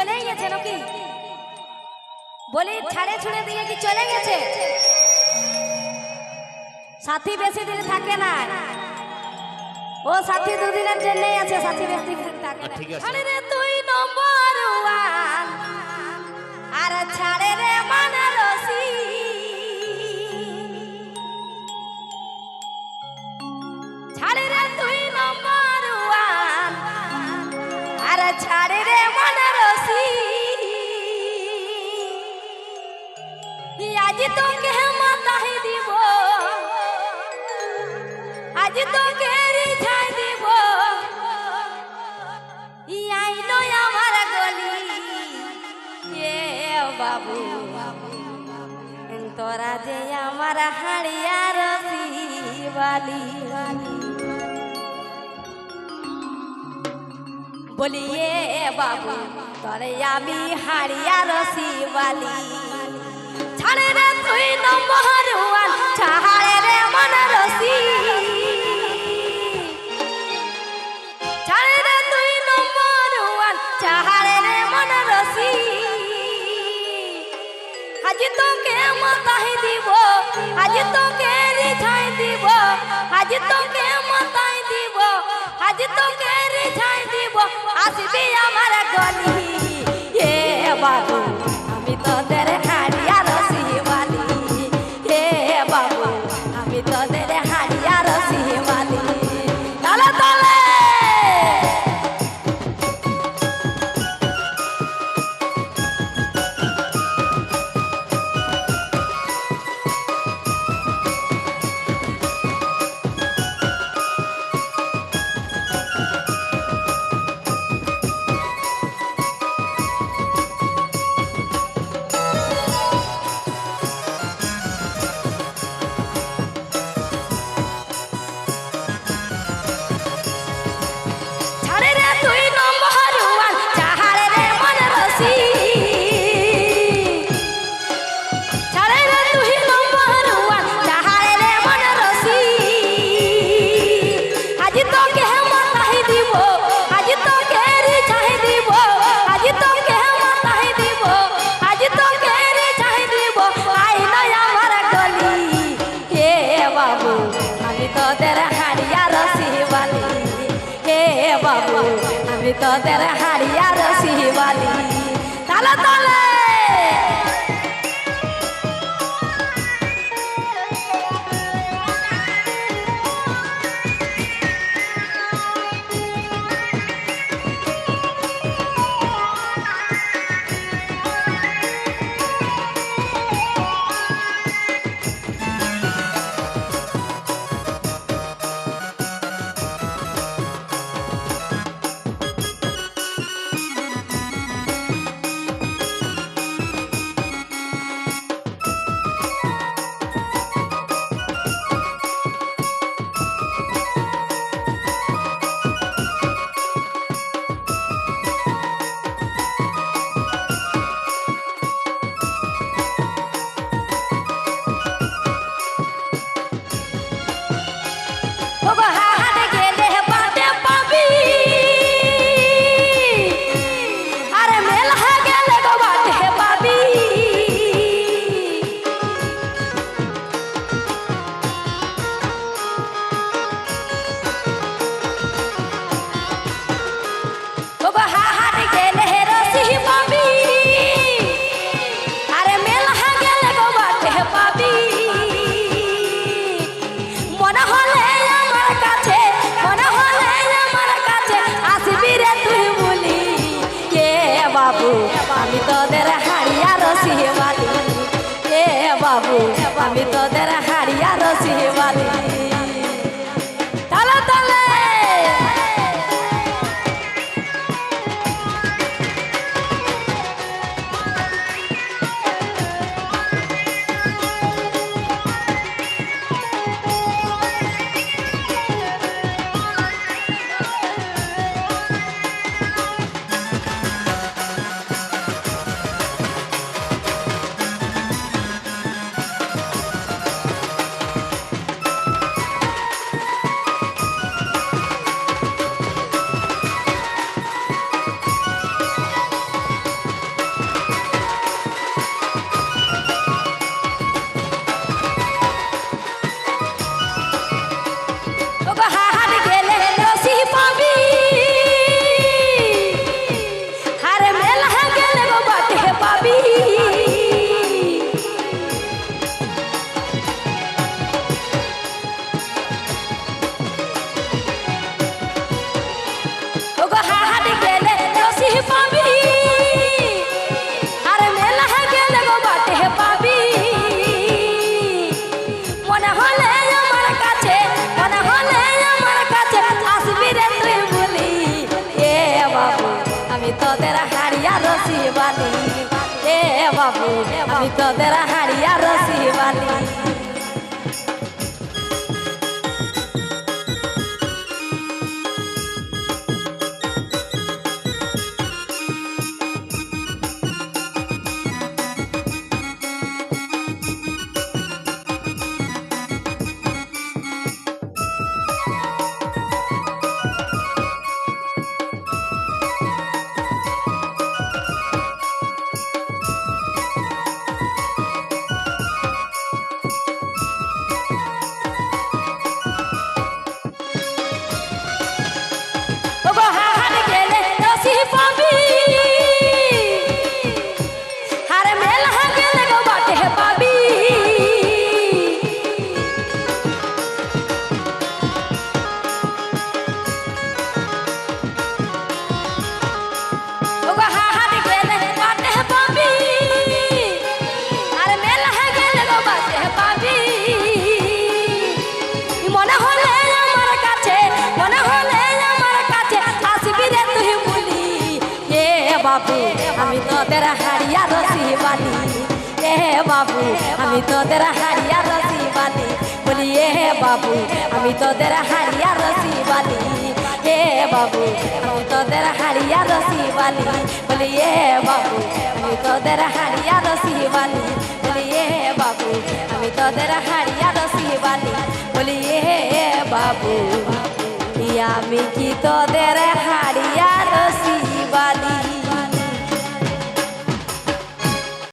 চলে গেছে নাকি? বলি ছাড়ে ছুড়ে দিয়ে কি চলে গেছে? সাথী বেশি দিন থাকে না। ও সাথী দুদিনের জন্যই আছে সাথী বেশি দিন থাকে না। আরে রে তুই নম্বর ওয়ান। আর ছাড়ে রে মানে রসি ছাড়ে রে তুই নম্বর ওয়ান। আর ছাড়ে রে মানে আজ তোকে দিব আজ তোকে রিঝাই দিব আইলো আমার গলি যে আমার হাড়িয়া রসি বালি বলি এ বাবু তোরে আমি হাড়িয়া রসি বালি। ছাড়ে রে তুই নম্বর ওয়ান, ছাড়ে রে মন রসি। ছাড়ে রে তুই নম্বর ওয়ান, ছাড়ে রে মন রসি। আজ তোকে মাতাই দিব, আজ তোকে রিঝাই দিব, আজ তোকে তোদের হারিয়ার শিবালি বালি তালে তালে বাবু আমি তোদের হারিয়া রসি বালি এ বাবু আমি তোদের হারিয়া রসি বালি বাবু, আমি তোদের হাড়িয়া রসি বালি। এ বাবু, আমি তোদের হাড়িয়া রসি বালি। বলি, এ বাবু, আমি তোদের হাড়িয়া রসি বালি। এ বাবু, আমি তোদের হাড়িয়া রসি বালি। বলি, এ বাবু, আমি তোদের হাড়িয়া রসি বালি। বলি, এ বাবু, আমি তোদের হাড়িয়া রসি বালি। বলি, এ বাবু, আমি কি তোদের